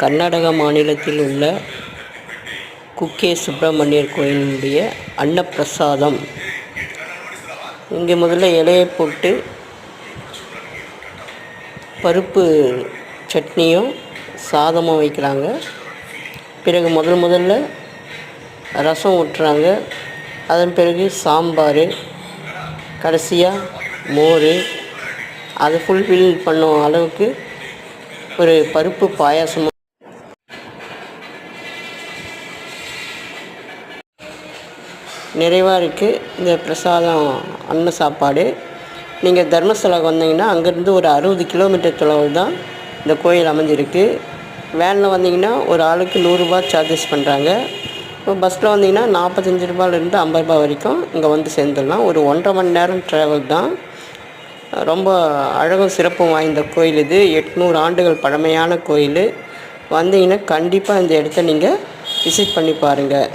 கர்நாடகா மாநிலத்தில் உள்ள குக்கே சுப்பிரமணியர் கோயிலினுடைய அன்னப்பிரசாதம். இங்கே முதல்ல இலையை போட்டு பருப்பு சட்னியும் சாதமும் வைக்கிறாங்க. பிறகு முதல் முதல்ல ரசம் ஊட்டுறாங்க. அதன் பிறகு சாம்பார் கடைசியாக மோர். அதை ஃபுல்ஃபில் பண்ணும் அளவுக்கு ஒரு பருப்பு பாயாசமாக நிறைவாக இருக்குது இந்த பிரசாதம் அன்ன சாப்பாடு. நீங்கள் தர்மஸ்தலாவுக்கு வந்தீங்கன்னா அங்கேருந்து ஒரு அறுபது கிலோமீட்டர் தொலைவில் தான் இந்த கோயில் அமைஞ்சிருக்கு. வேனில் வந்தீங்கன்னா ஒரு ஆளுக்கு நூறுரூபா சார்ஜஸ் பண்ணுறாங்க இப்போ பஸ்ஸில் வந்தீங்கன்னா நாற்பத்தஞ்சு ரூபாயிலேருந்து ஐம்பது ரூபா வரைக்கும் இங்கே வந்து சேர்ந்துடலாம். ஒரு ஒன்றரை மணி நேரம் ட்ராவல் தான். ரொம்ப அழகும் சிறப்பும் வாய்ந்த கோயில் இது. எட்நூறு ஆண்டுகள் பழமையான கோயில். வந்தீங்கன்னா கண்டிப்பாக இந்த இடத்த நீங்கள் விசிட் பண்ணி பாருங்கள்